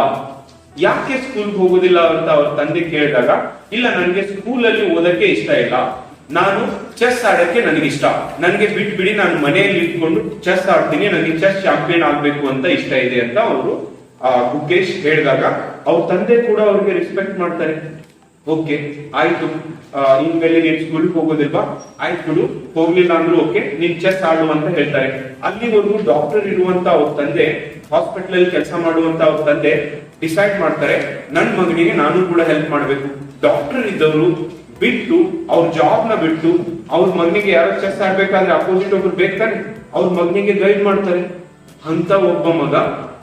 ಯಾಕೆ ಸ್ಕೂಲ್ಗೆ ಹೋಗೋದಿಲ್ಲ ಅಂತ ಅವ್ರ ತಂದೆ ಕೇಳಿದಾಗ, ಇಲ್ಲ ನನಗೆ ಸ್ಕೂಲಲ್ಲಿ ಓದಕ್ಕೆ ಇಷ್ಟ ಇಲ್ಲ. ನಾನು ಚೆಸ್ ಆಡಕ್ಕೆ ನನಗೆ ಇಷ್ಟ. ನನಗೆ ಬಿಟ್ಬಿಡಿ, ನಾನು ಮನೆಯಲ್ಲಿ ಇಟ್ಕೊಂಡು ಚೆಸ್ ಆಡ್ತೀನಿ ನನಗೆ ಚೆಸ್ ಚಾಂಪಿಯನ್ ಆಗ್ಬೇಕು ಅಂತ ಇಷ್ಟ ಇದೆ, ಅಂತ ಅವರು ಗುಕೇಶ್ ಹೇಳಿದಾಗ, ಅವ್ರ ತಂದೆ ಕೂಡ ಅವ್ರಿಗೆ ರೆಸ್ಪೆಕ್ಟ್ ಮಾಡ್ತಾರೆ. ಓಕೆ ಆಯ್ತು. ಇನ್ ಇನ್ಮೇಲೆ ನೀನ್ ಸ್ಕೂಲ್ ಹೋಗೋದಿಲ್ವಾ? ಆಯ್ತು ಬಿಡು, ಹೋಗ್ಲಿಲ್ಲ ಅಂದ್ರೂ ಓಕೆ ನೀನ್ ಚೆಸ್ ಆಡು ಅಂತ ಹೇಳ್ತಾರೆ. ಅಲ್ಲಿವರೆಗೂ ಡಾಕ್ಟರ್ ಇರುವಂತ ಅವ್ರ ತಂದೆ ಹಾಸ್ಪಿಟಲ್ ಅಲ್ಲಿ ಕೆಲಸ ಮಾಡುವಂತ ಅವ್ರ ತಂದೆ ಡಿಸೈಡ್ ಮಾಡ್ತಾರೆ ನನ್ನ ಮಗನಿಗೆ ನಾನು ಕೂಡ ಹೆಲ್ಪ್ ಮಾಡ್ಬೇಕು. ಡಾಕ್ಟರ್ ಇದ್ದವರು ಬಿಟ್ಟು, ಅವ್ರ ಜಾಬ್ನ ಬಿಟ್ಟು, ಅವ್ರ ಮಗನಿಗೆ ಯಾರೋ ಚೆಸ್ ಆಡ್ಬೇಕಾದ್ರೆ ಅಪೋಸಿಟ್ ಒಬ್ರು ಬೇಕಾರೆ ಅವ್ರ ಮಗನಿಗೆ ಗೈಡ್ ಮಾಡ್ತಾರೆ. ಅಂತ ಒಬ್ಬ ಮಗ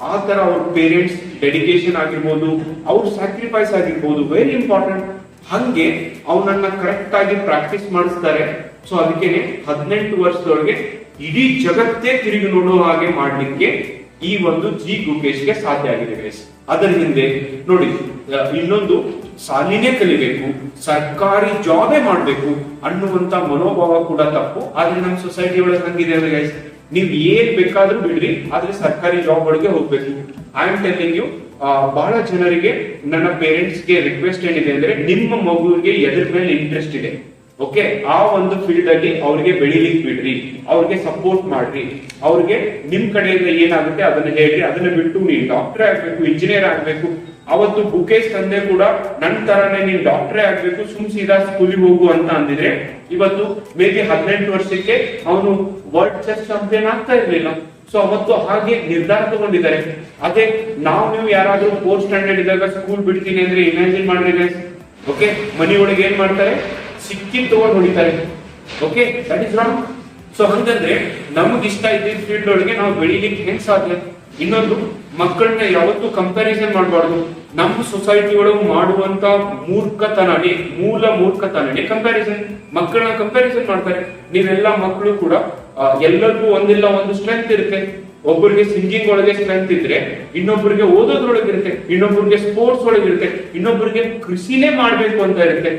ಆ ತರ ಅವ್ರ ಪೇರೆಂಟ್ಸ್ ಡೆಡಿಕೇಶನ್ ಆಗಿರ್ಬೋದು, ಅವ್ರ ಸ್ಯಾಕ್ರಿಫೈಸ್ ಆಗಿರ್ಬೋದು ವೆರಿ ಇಂಪಾರ್ಟೆಂಟ್ ಹಂಗೆ ಅವನನ್ನ ಕರೆಕ್ಟ್ ಆಗಿ ಪ್ರಾಕ್ಟೀಸ್ ಮಾಡಿಸ್ತಾರೆ. ಸೊ ಅದಕ್ಕೆ ಹದಿನೆಂಟು ವರ್ಷದೊಳಗೆ ಇಡೀ ಜಗತ್ತೇ ತಿರುಗಿ ನೋಡೋ ಹಾಗೆ ಮಾಡ್ಲಿಕ್ಕೆ ಈ ಒಂದು ಜಿ ಗುಕೇಶ್ಗೆ ಸಾಧ್ಯ ಆಗಿದೆ ಗೈಸ್ ಅದರ ಹಿಂದೆ ನೋಡಿ ಇನ್ನೊಂದು ಸಾಲಿನೇ ಕಲಿಬೇಕು, ಸರ್ಕಾರಿ ಜಾಬೇ ಮಾಡ್ಬೇಕು ಅನ್ನುವಂತ ಮನೋಭಾವ ಕೂಡ ತಪ್ಪು. ಆದ್ರೆ ನಮ್ಮ ಸೊಸೈಟಿ ಒಳಗೆ ಹಂಗಿದೆ ಅಂದ್ರೆ ಗೈಸ್ ನೀವ್ ಏನ್ ಬೇಕಾದ್ರೂ ಬಿಡ್ರಿ, ಆದ್ರೆ ಸರ್ಕಾರಿ ಜಾಬ್ ಒಳಗೆ ಹೋಗ್ಬೇಕು. ಐ ಆಮ್ ಟೆಲ್ಲಿಂಗ್ ಯು ಬಹಳ ಜನರಿಗೆ ನನ್ನ ಪೇರೆಂಟ್ಸ್ಗೆ ರಿಕ್ವೆಸ್ಟ್ ಏನಿದೆ ಅಂದ್ರೆ ನಿಮ್ಮ ಮಗುವಿಗೆ ಎದ್ರ ಮೇಲೆ ಇಂಟ್ರೆಸ್ಟ್ ಇದೆ. ಓಕೆ ಆ ಒಂದು ಫೀಲ್ಡ್ ಅಲ್ಲಿ ಅವ್ರಿಗೆ ಬೆಳಿಲಿಕ್ ಬಿಡ್ರಿ, ಅವ್ರಿಗೆ ಸಪೋರ್ಟ್ ಮಾಡ್ರಿ. ಅವ್ರಿಗೆ ನಿಮ್ ಕಡೆಯಿಂದ ಏನಾಗುತ್ತೆ ಅದನ್ನ ಹೇಳ್ರಿ, ಅದನ್ನ ಬಿಟ್ಟು ನೀವು ಡಾಕ್ಟರ್ ಆಗ್ಬೇಕು ಇಂಜಿನಿಯರ್ ಆಗ್ಬೇಕು ಅವತ್ತು ಬುಕೇಶ್ ತಂದೆ ಕೂಡ ನನ್ ತರನೇ ನೀನ್ ಡಾಕ್ಟ್ರೇ ಆಗ್ಬೇಕು, ಸುಮ್ ಸೀದಾ ಸ್ಕೂಲಿಗೆ ಹೋಗು ಅಂತ ಅಂದಿದ್ರೆ, ಇವತ್ತು ಮೇ ಬಿ ಹದಿನೆಂಟು ವರ್ಷಕ್ಕೆ ಅವನು ವರ್ಲ್ಡ್ ಚೆಸ್ ಚಾಂಪಿಯನ್ ಆಗ್ತಾ ಇರ್ಲಿಲ್ಲ. ಸೊ ಅವತ್ತು ಹಾಗೆ ನಿರ್ಧಾರ ತಗೊಂಡಿದ್ದಾರೆ. ಅದೇ ನಾವು ನೀವು ಯಾರಾದ್ರೂ ಫೋರ್ತ್ ಸ್ಟ್ಯಾಂಡರ್ಡ್ ಇದ್ದಾಗ ಸ್ಕೂಲ್ ಬಿಡ್ತೀನಿ ಅಂದ್ರೆ ಇಮ್ಯಾಜಿನ್ ಮಾಡ್ರಿ ಓಕೆ ಮನಿ ಒಳಗೆ ಏನ್ ಮಾಡ್ತಾರೆ? ಸಿಕ್ಕಿ ತಗೊಂಡ್ ಹೊಡಿತಾರೆ. Okay that is wrong so ಹಂಗಂದ್ರೆ ನಮ್ಗೆ ಇಷ್ಟ ಇದ್ದಿದ್ದ ಫೀಲ್ಡ್ ಒಳಗೆ ನಾವು ಬೆಳಿಲಿಕ್ಕೆ ಹೆಂಗ್ ಸಾಧ್ಯ? ಇನ್ನೊಂದು, ಮಕ್ಕಳನ್ನ ಯಾವತ್ತೂ ಕಂಪ್ಯಾರಿಸನ್ ಮಾಡಬಾರ್ದು. ನಮ್ಮ ಸೊಸೈಟಿ ಒಳಗೆ ಮಾಡುವಂತ ಮೂರ್ಖತನನೇ, ಮೂಲ ಮೂರ್ಖತನನೇ ಕಂಪ್ಯಾರಿಸನ್ ಮಕ್ಕಳನ್ನ ಕಂಪ್ಯಾರಿಸನ್ ಮಾಡ್ತಾರೆ. ನೀವೆಲ್ಲ ಮಕ್ಕಳು ಕೂಡ ಎಲ್ಲರಿಗೂ ಒಂದಿಲ್ಲ ಒಂದು ಸ್ಟ್ರೆಂತ್ ಇರುತ್ತೆ. ಒಬ್ಬರಿಗೆ ಸಿಂಗಿಂಗ್ ಒಳಗೆ ಸ್ಟ್ರೆಂತ್ ಇದ್ರೆ, ಇನ್ನೊಬ್ಬರಿಗೆ ಓದೋದ್ರೊಳಗೆ ಇರುತ್ತೆ, ಇನ್ನೊಬ್ಬರಿಗೆ ಸ್ಪೋರ್ಟ್ಸ್ ಒಳಗೆ ಇರುತ್ತೆ, ಇನ್ನೊಬ್ಬರಿಗೆ ಕೃಷಿನೇ ಮಾಡ್ಬೇಕು ಅಂತ ಇರುತ್ತೆ.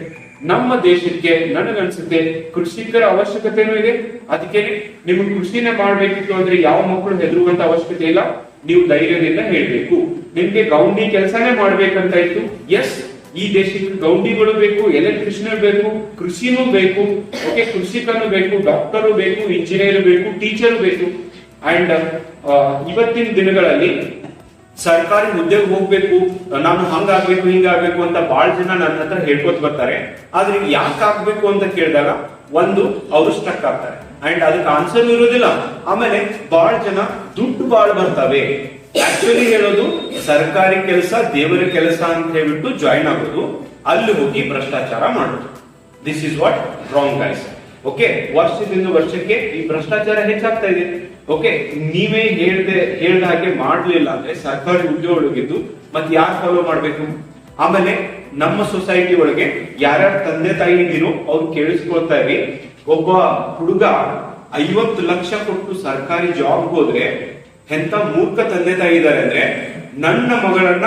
ನಮ್ಮ ದೇಶಕ್ಕೆ ನನಗನ್ಸುತ್ತೆ ಕೃಷಿಕರ ಅವಶ್ಯಕತೆನೂ ಇದೆ. ಅದಕ್ಕೆ ನಿಮ್ಗೆ ಕೃಷಿನೇ ಮಾಡ್ಬೇಕಿತ್ತು ಅಂದ್ರೆ ಯಾವ ಮಕ್ಕಳು ಹೆದರುವಂತ ಅವಶ್ಯಕತೆ ಇಲ್ಲ. ನೀವು ಧೈರ್ಯದಿಂದ ಹೇಳಬೇಕು. ನಿಮ್ಗೆ ಗೌಂಡಿ ಕೆಲಸನೇ ಮಾಡ್ಬೇಕಂತ ಇತ್ತು ಎಸ್ ಈ ದೇಶಕ್ಕೆ ಗೌಂಡಿಗಳು ಬೇಕು, ಎಲೆಕ್ಟ್ರಿಷಿಯನ್ ಬೇಕು, ಕೃಷಿನೂ ಬೇಕು ಓಕೆ ಕೃಷಿಕನು ಬೇಕು, ಡಾಕ್ಟರು ಬೇಕು, ಇಂಜಿನಿಯರ್ ಬೇಕು, ಟೀಚರ್ ಬೇಕು. ಅಂಡ್ ಇವತ್ತಿನ ದಿನಗಳಲ್ಲಿ ಸರ್ಕಾರಿ ಹುದ್ದೆಗೆ ಹೋಗ್ಬೇಕು, ನಾನು ಹಂಗಾಗ್ಬೇಕು, ಹಿಂಗಾಗ್ಬೇಕು ಅಂತ ಬಹಳ ಜನ ನನ್ನ ಹತ್ರ ಹೇಳ್ಕೊತ ಬರ್ತಾರೆ. ಆದ್ರೆ ಯಾಕೆ ಆಗ್ಬೇಕು ಅಂತ ಕೇಳಿದಾಗ, ಒಂದು, ಅವರು ಸ್ಟಕ್ ಆಗ್ತಾರೆ. ಅಂಡ್ ಅದಕ್ಕೆ ಆನ್ಸರ್ ಇರೋದಿಲ್ಲ ಆಮೇಲೆ ಬಹಳ ಜನ ದುಡ್ಡು ಬಾಳ್ ಬರ್ತವೆ. ಆಕ್ಚುಲಿ ಹೇಳೋದು ಸರ್ಕಾರಿ ಕೆಲಸ, ದೇವರ ಕೆಲಸ ಅಂತ ಹೇಳ್ಬಿಟ್ಟು ಜಾಯಿನ್ ಆಗೋದು. ಅಲ್ಲಿ ಹೋಗಿ ಭ್ರಷ್ಟಾಚಾರ ಮಾಡೋದು. This is what wrong guys okay ವರ್ಷದಿಂದ ವರ್ಷಕ್ಕೆ ಈ ಭ್ರಷ್ಟಾಚಾರ ಹೆಚ್ಚಾಗ್ತಾ ಇದೆ. ಓಕೆ ನೀವೇ ಹೇಳ್ದೆ, ಹೇಳ್ದ ಹಾಗೆ ಮಾಡ್ಲಿಲ್ಲ ಅಂದ್ರೆ ಸರ್ಕಾರಿ ಉದ್ಯೋಗಿದ್ದು ಮತ್ತೆ ಯಾರು ಫಾಲೋ ಮಾಡ್ಬೇಕು? ಆಮೇಲೆ ನಮ್ಮ ಸೊಸೈಟಿ ಒಳಗೆ ಯಾರ್ಯಾರ ತಂದೆ ತಾಯಿ ಇದೀರೋ ಅವ್ರು ಕೇಳಿಸ್ಕೊಳ್ತಾ ಇರಿ. ಒಬ್ಬ ಹುಡುಗ ಐವತ್ತು ಲಕ್ಷ ಕೊಟ್ಟು ಸರ್ಕಾರಿ ಜಾಬ್ ಹೋದ್ರೆ, ಎಂತ ಮೂರ್ಖ ತಂದೆ ತಾಯಿ ಇದ್ದಾರೆ ಅಂದ್ರೆ, ನನ್ನ ಮಗಳನ್ನ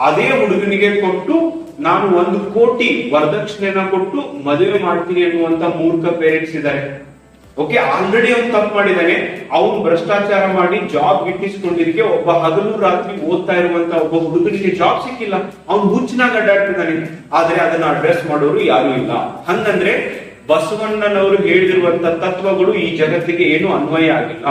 ಅದೇ ಹುಡುಗನಿಗೆ ಕೊಟ್ಟು ನಾನು ಒಂದು ಕೋಟಿ ವರದಕ್ಷಿಣೆನ ಕೊಟ್ಟು ಮದುವೆ ಮಾಡ್ತೀನಿ ಅನ್ನುವಂತ ಮೂರ್ಖ ಪೇರೆಂಟ್ಸ್ ಇದ್ದಾರೆ. ಓಕೆ ಆಲ್ರೆಡಿ ಅವ್ನು ತಪ್ಪು ಮಾಡಿದಾನೆ ಅವನು ಭ್ರಷ್ಟಾಚಾರ ಮಾಡಿ ಜಾಬ್ ಗಿಟ್ಟಿಸ್ಕೊಂಡಿದ್ದಕ್ಕೆ ಒಬ್ಬ ಹಗಲು ರಾತ್ರಿ ಓದ್ತಾ ಇರುವಂತ ಒಬ್ಬ ಹುಡುಗನಿಗೆ ಜಾಬ್ ಸಿಕ್ಕಿಲ್ಲ. ಅವ್ನು ಹುಚ್ಚಿನಾಗ ಅಡ್ಡಾಡ್ತಿದ್ದಾನೆ ಆದ್ರೆ ಅದನ್ನ ಅಡ್ರೆಸ್ ಮಾಡೋರು ಯಾರು ಇಲ್ಲ. ಹಂಗಂದ್ರೆ ಬಸವಣ್ಣನವರು ಹೇಳಿದಿರುವಂತ ತತ್ವಗಳು ಈ ಜಗತ್ತಿಗೆ ಏನು ಅನ್ವಯ ಆಗಿಲ್ಲ.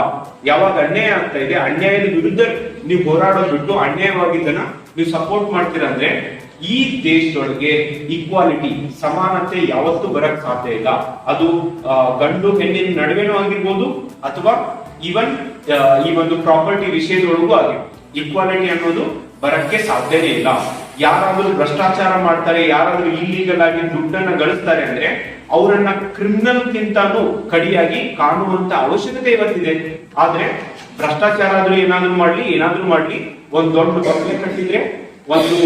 ಯಾವಾಗ ಅನ್ಯಾಯ ಆಗ್ತಾ ಇದೆ, ಅನ್ಯಾಯದ ವಿರುದ್ಧ ನೀವು ಹೋರಾಡೋ ಬಿಟ್ಟು ಅನ್ಯಾಯವಾಗಿದ್ದನ್ನ ನೀವು ಸಪೋರ್ಟ್ ಮಾಡ್ತೀರಾ ಅಂದ್ರೆ, ಈ ದೇಶದೊಳಗೆ ಈಕ್ವಾಲಿಟಿ ಸಮಾನತೆ ಯಾವತ್ತೂ ಬರಕ್ ಸಾಧ್ಯ ಇಲ್ಲ. ಅದು ಗಂಡು ಹೆಣ್ಣಿನ ನಡುವೆನೂ ಆಗಿರ್ಬೋದು ಅಥವಾ ಈವನ್ ಈ ಒಂದು ಪ್ರಾಪರ್ಟಿ ವಿಷಯದೊಳಗೂ ಆಗಿ ಈಕ್ವಾಲಿಟಿ ಅನ್ನೋದು ಬರಕ್ಕೆ ಸಾಧ್ಯನೇ ಇಲ್ಲ. ಯಾರಾದ್ರೂ ಭ್ರಷ್ಟಾಚಾರ ಮಾಡ್ತಾರೆ ಯಾರಾದ್ರೂ ಇಲ್ಲೀಗಲ್ ಆಗಿ ದುಡ್ಡನ್ನ ಗಳಿಸ್ತಾರೆ ಅಂದ್ರೆ ಅವರನ್ನ ಕ್ರಿಮಿನಲ್ ಗಿಂತಾನು ಕಡಿಯಾಗಿ ಕಾಣುವಂತ ಅವಶ್ಯಕತೆ ಇವತ್ತಿದೆ. ಆದ್ರೆ ಭ್ರಷ್ಟಾಚಾರ ಆದ್ರೂ ಏನಾದ್ರೂ ಮಾಡ್ಲಿ ಏನಾದ್ರೂ ಮಾಡ್ಲಿ ಒಂದ್ ದೊಡ್ಡ ಬಂಗ್ಲೆ ಕಟ್ಟಿದ್ರೆ ಒಂದು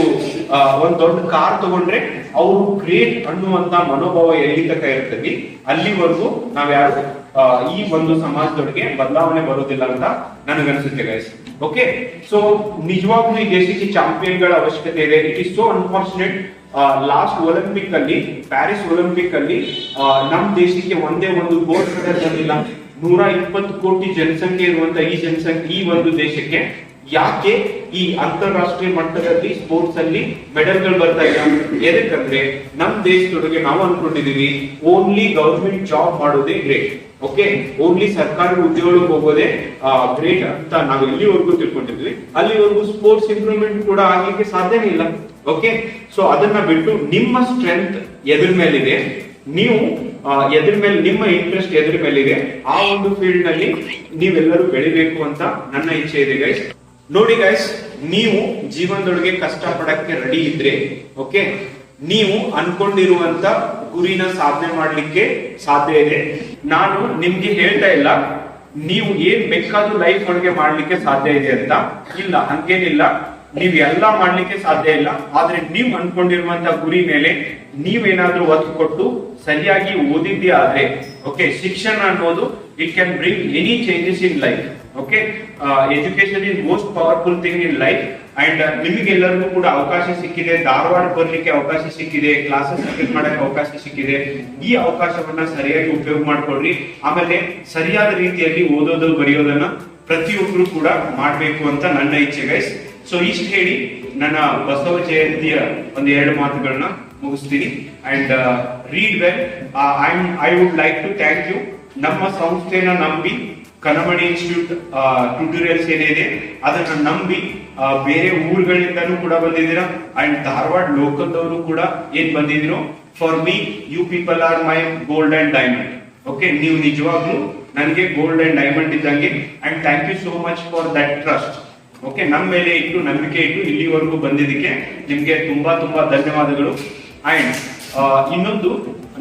ಒಂದ್ ದೊಡ್ಡ ಕಾರ್ ತಗೊಂಡ್ರೆ ಅವರು ಗ್ರೇಟ್ ಅನ್ನುವಂತ ಮನೋಭಾವ ಎಲ್ಲಿ ತಕ್ಕ ಇರ್ತದೆ ಅಲ್ಲಿವರೆಗೂ ನಾವ್ಯಾರು ಆ, ಈ ಒಂದು ಸಮಾಜದೊಳಗೆ ಬದಲಾವಣೆ ಬರೋದಿಲ್ಲ ಅಂತ ನನಗನ್ಸುತ್ತೆ ಗೈಸ್ ಓಕೆ ಸೊ ನಿಜವಾಗ್ಲೂ ಈ ದೇಶಕ್ಕೆ ಚಾಂಪಿಯನ್ಗಳ ಅವಶ್ಯಕತೆ ಇದೆ. It is so unfortunate last Olympic ಅಲ್ಲಿ ಪ್ಯಾರಿಸ್ ಒಲಿಂಪಿಕ್ ಅಲ್ಲಿ ನಮ್ಮ ನಮ್ ದೇಶಕ್ಕೆ ಒಂದೇ ಒಂದು ಗೋಲ್ಡ್ ಮೆಡಲ್ ಬಂದಿಲ್ಲ. ನೂರ ಇಪ್ಪತ್ತು ಕೋಟಿ ಜನಸಂಖ್ಯೆ ಇರುವಂತ ಈ ಜನಸಂಖ್ಯೆ, ಈ ಒಂದು ದೇಶಕ್ಕೆ ಯಾಕೆ ಈ ಅಂತಾರಾಷ್ಟ್ರೀಯ ಮಟ್ಟದಲ್ಲಿ ಸ್ಪೋರ್ಟ್ಸ್ ಅಲ್ಲಿ ಮೆಡಲ್ಗಳು ಬರ್ತಾ ಇಲ್ಲ? ಎದಕ್ಕಂದ್ರೆ, ನಮ್ ದೇಶದೊಳಗೆ ನಾವು ಅನ್ಕೊಂಡಿದೀವಿ ಓನ್ಲಿ ಗವರ್ಮೆಂಟ್ ಜಾಬ್ ಮಾಡೋದೇ ಗ್ರೇಟ್ ಓಕೆ, ಓನ್ಲಿ ಸರ್ಕಾರಿ ಉದ್ಯೋಗಕ್ಕೆ ಹೋಗೋದೇ ಗ್ರೇಟ್ ಅಂತ ನಾವು ಇಲ್ಲಿವರೆಗೂ ತಿಳ್ಕೊಂಡಿದ್ವಿ. ಅಲ್ಲಿವರೆಗೂ ಸ್ಪೋರ್ಟ್ಸ್ ಇಂಪ್ರೂವ್ಮೆಂಟ್ ಕೂಡ ಆಗ್ಲಿಕ್ಕೆ ಸಾಧ್ಯನೇ ಇಲ್ಲ. ಓಕೆ ಸೊ ಅದನ್ನ ಬಿಟ್ಟು ನಿಮ್ಮ ಸ್ಟ್ರೆಂತ್ ಎದ್ರ ಮೇಲಿದೆ. ನೀವು ಎದ್ರ ಮೇಲೆ, ನಿಮ್ಮ ಇಂಟ್ರೆಸ್ಟ್ ಎದ್ರ ಮೇಲಿದೆ. ಆ ಒಂದು ಫೀಲ್ಡ್ನಲ್ಲಿ ನೀವೆಲ್ಲರೂ ಬೆಳಿಬೇಕು ಅಂತ ನನ್ನ ಇಚ್ಛೆ ಇದೆ ಗೈಸ್ ನೋಡಿ ಗೈಸ್ ನೀವು ಜೀವನದೊಳಗೆ ಕಷ್ಟ ಪಡಕ್ಕೆ ರೆಡಿ ಇದ್ರೆ, ಓಕೆ, ನೀವು ಅನ್ಕೊಂಡಿರುವಂತ ಗುರಿನ ಸಾಧನೆ ಮಾಡ್ಲಿಕ್ಕೆ ಸಾಧ್ಯ ಇದೆ. ನಾನು ನಿಮ್ಗೆ ಹೇಳ್ತಾ ಇಲ್ಲ, ನೀವು ಏನ್ ಬೇಕಾದ್ರೂ ಲೈಫ್ ಒಳಗೆ ಮಾಡ್ಲಿಕ್ಕೆ ಸಾಧ್ಯ ಇದೆ ಅಂತ. ಇಲ್ಲ, ಹಂಗೇನಿಲ್ಲ. ನೀವ್ ಎಲ್ಲ ಮಾಡ್ಲಿಕ್ಕೆ ಸಾಧ್ಯ ಇಲ್ಲ. ಆದ್ರೆ ನೀವ್ ಅನ್ಕೊಂಡಿರುವಂತ ಗುರಿ ಮೇಲೆ ನೀವೇನಾದ್ರೂ ಒತ್ತು ಕೊಟ್ಟು ಸರಿಯಾಗಿ ಓದಿದ್ದೇ ಆದ್ರೆ ಓಕೆ ಶಿಕ್ಷಣ ಅನ್ನೋದು it can bring any changes in life okay education is most powerful thing in life and ನಿಮಗೆಲ್ಲರಿಗೂ ಕೂಡ ಅವಕಾಶ ಸಿಕ್ಕಿದೆ, ಧಾರವಾಡ ಬರ್ಲಿಕ್ಕೆ ಅವಕಾಶ ಸಿಕ್ಕಿದೆ ಕ್ಲಾಸಸ್ ಅಟೆಂಡ್ ಮಾಡಕ್ಕೆ ಅವಕಾಶ ಸಿಕ್ಕಿದೆ. ಈ ಅವಕಾಶವನ್ನ ಸರಿಯಾಗಿ ಉಪಯೋಗ ಮಾಡ್ಕೊಳ್ರಿ. ಆಮೇಲೆ ಸರಿಯಾದ ರೀತಿಯಲ್ಲಿ ಓದೋದು, ಬರೆಯೋದನ್ನ ಪ್ರತಿಯೊಬ್ರು ಕೂಡ ಮಾಡಬೇಕು ಅಂತ ನನ್ನ ಇಚ್ಛೆ ಗೈಸ್ ಸೊ ಇಷ್ಟು ಹೇಳಿ ನನ್ನ ಬಸವ ಜಯಂತಿಯ ಒಂದು ಎರಡು ಮಾತುಗಳನ್ನ ಮುಗಿಸ್ತೀನಿ. And read well I I would like to thank you ನಮ್ಮ ಸಂಸ್ಥೆನ ನಂಬಿ ಕನಮಣಿ ಇನ್ಸ್ಟಿಟ್ಯೂಟ್ ಟ್ಯೂಟೋರಿಯಲ್ಸ್ ಏನಿದೆ ಅದನ್ನ ನಂಬಿ ಬೇರೆ ಊರುಗಳಿಂದನೂ ಕೂಡ ಬಂದಿದ್ದೀರಾ? ಅಂಡ್ ಧಾರವಾಡ ಲೋಕಲ್ದವರು ಕೂಡ ಏನ್ ಬಂದಿದ್ರು? For me you people are my gold and diamond okay ನೀವು ನಿಜವಾಗ್ಲೂ ನನಗೆ ಗೋಲ್ಡ್ ಅಂಡ್ ಡೈಮಂಡ್ ಇದ್ದಂಗೆ and thank you so much for that trust okay ನಮ್ಮ ಮೇಲೆ ಇಟ್ಟು, ನಂಬಿಕೆ ಇಟ್ಟು ಇಲ್ಲಿವರೆಗೂ ಬಂದಿದ್ದಕ್ಕೆ ನಿಮಗೆ ತುಂಬಾ ತುಂಬಾ ಧನ್ಯವಾದಗಳು. ಅಂಡ್ ಇನ್ನೊಂದು,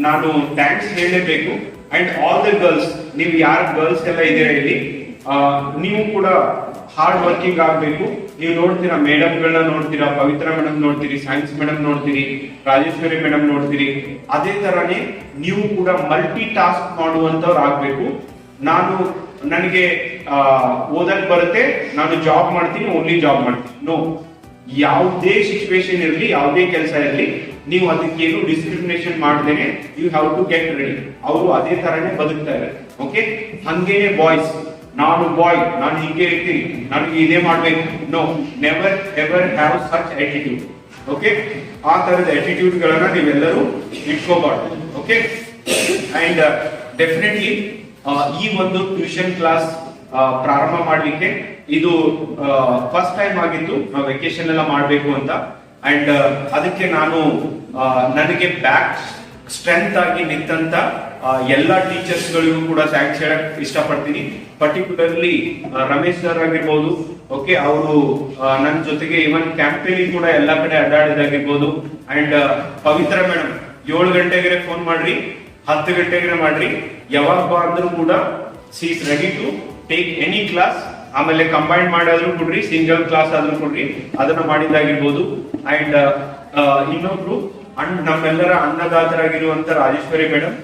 ನಾನು ಥ್ಯಾಂಕ್ಸ್ ಹೇಳಲೇಬೇಕು. ಅಂಡ್ ಆಲ್ ದ ಗರ್ಲ್ಸ್ ನೀವು ಯಾರ ಗರ್ಲ್ಸ್ ಎಲ್ಲ ಇದೀರ ಇಲ್ಲಿ ನೀವು ಕೂಡ ಹಾರ್ಡ್ ವರ್ಕಿಂಗ್ ಆಗಬೇಕು. ನೀವು ನೋಡ್ತೀರಾ ಮೇಡಮ್ಗಳನ್ನ ನೋಡ್ತೀರಾ, ಪವಿತ್ರ ಮೇಡಮ್ ನೋಡ್ತೀರಿ ಸೈನ್ಸ್ ಮೇಡಮ್ ನೋಡ್ತೀರಿ, ರಾಜೇಶ್ವರಿ ಮೇಡಮ್ ನೋಡ್ತೀರಿ, ಅದೇ ತರನೇ ನೀವು ಕೂಡ ಮಲ್ಟಿ ಟಾಸ್ಕ್ ಮಾಡುವಂತವ್ರು ಆಗ್ಬೇಕು. ನಾನು ನನಗೆ ಓದಕ್ ಬರುತ್ತೆ, ನಾನು ಜಾಬ್ ಮಾಡ್ತೀನಿ ಓನ್ಲಿ ಜಾಬ್ ಮಾಡ್ತೀನಿ. ನೋ ಯಾವುದೇ ಸಿಚುವೇಶನ್ ಇರಲಿ, ಯಾವುದೇ ಕೆಲಸ ಇರಲಿ ನೀವು ಅದಕ್ಕೇನು ಡಿಸ್ಕ್ರಿಮಿನೇಷನ್ ಮಾಡ್ದೇನೆ you have to get ready ಅವರು ಅದೇ ತರನೇ ಬದುಕ್ತಾ ಓಕೆ ಹಂಗೇನೆ ಬಾಯ್ಸ್ ನಾನು ಬಾಯ್ ನಾನು ಹೀಗೆ ಇರ್ತೀನಿ, ನನಗೆ ಇದೇ ಮಾಡ್ಬೇಕು. No never ever have such attitude okay ಆ ತರದ ಆಟಿಟ್ಯೂಡ್ ಗಳನ್ನ ನೀವೆಲ್ಲರೂ ಇಟ್ಕೋಬಾರ್ದು. ಓಕೆ ಅಂಡ್ ಡೆಫಿನೆಟ್ಲಿ ಈ ಒಂದು ಟ್ಯೂಷನ್ ಕ್ಲಾಸ್ ಪ್ರಾರಂಭ ಮಾಡಲಿಕ್ಕೆ ಇದು ಫಸ್ಟ್ ಟೈಮ್ ಆಗಿತ್ತು ವೆಕೇಶನ್ ಎಲ್ಲ ಮಾಡಬೇಕು ಅಂತ. ಅಂಡ್ ಅದಕ್ಕೆ ನಾನು ನನಗೆ ಬ್ಯಾಕ್ ಸ್ಟ್ರೆಂತ್ ಆಗಿ ನಿಂತಂತ ಎಲ್ಲ ಟೀಚರ್ಸ್ ಗಳಿಗೂ ಕೂಡ ಥ್ಯಾಂಕ್ಸ್ ಹೇಳಕ್ ಇಷ್ಟಪಡ್ತೀನಿ. ಪರ್ಟಿಕ್ಯುಲರ್ಲಿ ರಮೇಶ್ ಸರ್ ಆಗಿರ್ಬೋದು ಓಕೆ ಅವರು ನನ್ನ ಜೊತೆಗೆ ಇವನ್ ಕ್ಯಾಂಪೇನಿ ಕೂಡ ಎಲ್ಲ ಕಡೆ ಅಡ್ಡಾಡಿದಾಗಿರ್ಬೋದು ಅಂಡ್ ಪವಿತ್ರ ಮೇಡಮ್ ಏಳು ಗಂಟೆಗೆ ಫೋನ್ ಮಾಡ್ರಿ, ಹತ್ತು ಗಂಟೆಗೆ ಮಾಡ್ರಿ. ಯಾವಾಗ ಬಾ ಅಂದ್ರೂ ಕೂಡ she is ready to take any class ಆಮೇಲೆ ಕಂಬೈನ್ ಮಾಡಾದ್ರೂ ಕೊಡ್ರಿ ಸಿಂಗಲ್ ಕ್ಲಾಸ್ ಆದ್ರೂ ಕೊಡ್ರಿ. ಅದನ್ನ ಮಾಡಿದಾಗಿರ್ಬೋದು ಅಂಡ್ ಇನ್ನೊಬ್ರು ಅಂಡ್ ನಮ್ಮೆಲ್ಲರ ಅನ್ನದಾತರಾಗಿರುವಂತ ರಾಜೇಶ್ವರಿ ಮೇಡಮ್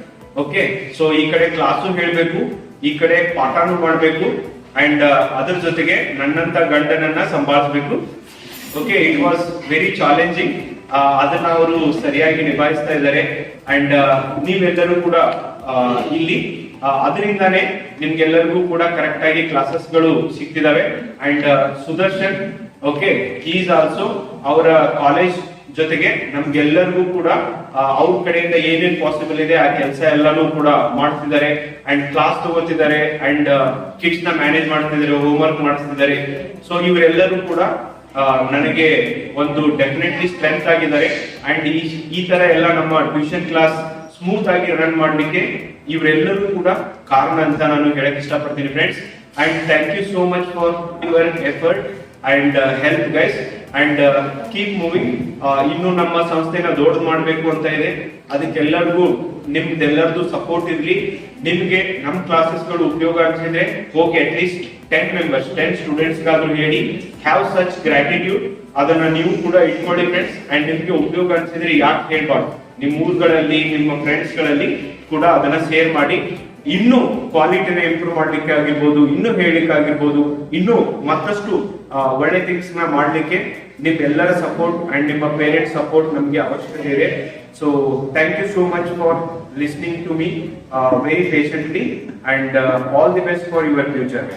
ಓಕೆ ಸೊ ಈ ಕಡೆ ಕ್ಲಾಸು ಹೇಳ್ಬೇಕು, ಈ ಕಡೆ ಪಾಠನೂ ಮಾಡ್ಬೇಕು ಅಂಡ್ ಅದ್ರ ಜೊತೆಗೆ ನನ್ನಂತ ಗಂಡನನ್ನ ಸಂಭಾಳಿಸ್ಬೇಕು. Okay it was very challenging ಅದನ್ನ ಅವರು ಸರಿಯಾಗಿ ನಿಭಾಯಿಸ್ತಾ ಇದ್ದಾರೆ. ಅಂಡ್ ನೀವೆಲ್ಲರೂ ಕೂಡ ಇಲ್ಲಿ ಅದರಿಂದಾನೆ ನಿಮ್ಗೆಲ್ಲರಿಗೂ ಕೂಡ ಕರೆಕ್ಟ್ ಆಗಿ ಕ್ಲಾಸಸ್ಗಳು ಸಿಕ್ತಿದಾವೆ and Sudarshan okay is also ಅವರ ಕಾಲೇಜ್ ಜೊತೆಗೆ ನಮ್ಗೆಲ್ಲರಿಗೂ ಕೂಡ ಅವ್ರ ಕಡೆಯಿಂದ ಏನೇನ್ ಪಾಸಿಬಲ್ ಇದೆ, ಆ ಕೆಲಸ ಎಲ್ಲಾನು ಕೂಡ ಮಾಡ್ತಿದ್ದಾರೆ. ಅಂಡ್ ಕ್ಲಾಸ್ ತಗೋತಿದ್ದಾರೆ ಅಂಡ್ ಕಿಡ್ಸ್ನ ಮ್ಯಾನೇಜ್ ಮಾಡ್ತಿದ್ದಾರೆ ಹೋಮ್ ವರ್ಕ್ ಮಾಡಿಸ್ತಿದ್ದಾರೆ ಸೊ ಇವರೆಲ್ಲರೂ ಕೂಡ ನನಗೆ ಒಂದು ಡೆಫಿನೆಟ್ಲಿ ಸ್ಟ್ರೆಂತ್ ಆಗಿದ್ದಾರೆ. ಅಂಡ್ ಈ ಈ ತರ ಎಲ್ಲ ನಮ್ಮ ಟ್ಯೂಷನ್ ಕ್ಲಾಸ್ ಸ್ಮೂತ್ ಆಗಿ ರನ್ ಮಾಡ್ಲಿಕ್ಕೆ ಇವರೆಲ್ಲರೂ ಕೂಡ ಕಾರಣ ಅಂತ ನಾನು ಹೇಳಕ್ ಇಷ್ಟಪಡ್ತೀನಿ friends and thank you so much for your effort and help guys and keep moving ಇನ್ನು ನಮ್ಮ ಸಂಸ್ಥೆನ ದೊಡ್ಡದು ಮಾಡಬೇಕು ಅಂತ ಇದೆ. ಅದಕ್ಕೆಲ್ಲರಿಗೂ ನಿಮ್ದೆಲ್ಲರದು ಸಪೋರ್ಟ್ ಇರಲಿ. ನಿಮ್ಗೆ ನಮ್ಮ ಕ್ಲಾಸಸ್ಗಳು ಉಪಯೋಗ ಅನ್ಸಿದ್ರೆ ಹೋಗಿ at least ten members ten students ಗಾದ್ರು ಹೇಳಿ ಹ್ಯಾವ್ ಸಚ್ ಗ್ರಾಟಿಟ್ಯೂಡ್ ಅದನ್ನ ನೀವು ಕೂಡ ಇಟ್ಕೊಳ್ಳಿ ಫ್ರೆಂಡ್ಸ್ ಅಂಡ್ ನಿಮ್ಗೆ ಉಪಯೋಗ ಅನ್ಸಿದ್ರೆ ಯಾಕೆ ಹೇಳ್ಬಾರ್ದು? ನಿಮ್ಮ ಊರುಗಳಲ್ಲಿ, ನಿಮ್ಮ ಫ್ರೆಂಡ್ಸ್ಗಳಲ್ಲಿ ಕೂಡ ಅದನ್ನ ಶೇರ್ ಮಾಡಿ. ಇನ್ನು ಕ್ವಾಲಿಟಿನ ಇಂಪ್ರೂವ್ ಮಾಡ್ಲಿಕ್ಕೆ ಆಗಿರ್ಬೋದು, ಇನ್ನು ಹೇಳಿಕ್ಕೆ ಆಗಿರ್ಬೋದು ಇನ್ನು ಮತ್ತಷ್ಟು ಒಳ್ಳೆ ಥಿಂಗ್ಸ್ನ ಮಾಡ್ಲಿಕ್ಕೆ ನಿಮ್ಮೆಲ್ಲರ ಸಪೋರ್ಟ್ ಅಂಡ್ ನಿಮ್ಮ ಪೇರೆಂಟ್ಸ್ ಸಪೋರ್ಟ್ ನಮ್ಗೆ ಅವಶ್ಯಕತೆ ಇದೆ so thank you so much for listening to me very patiently and all the best for your future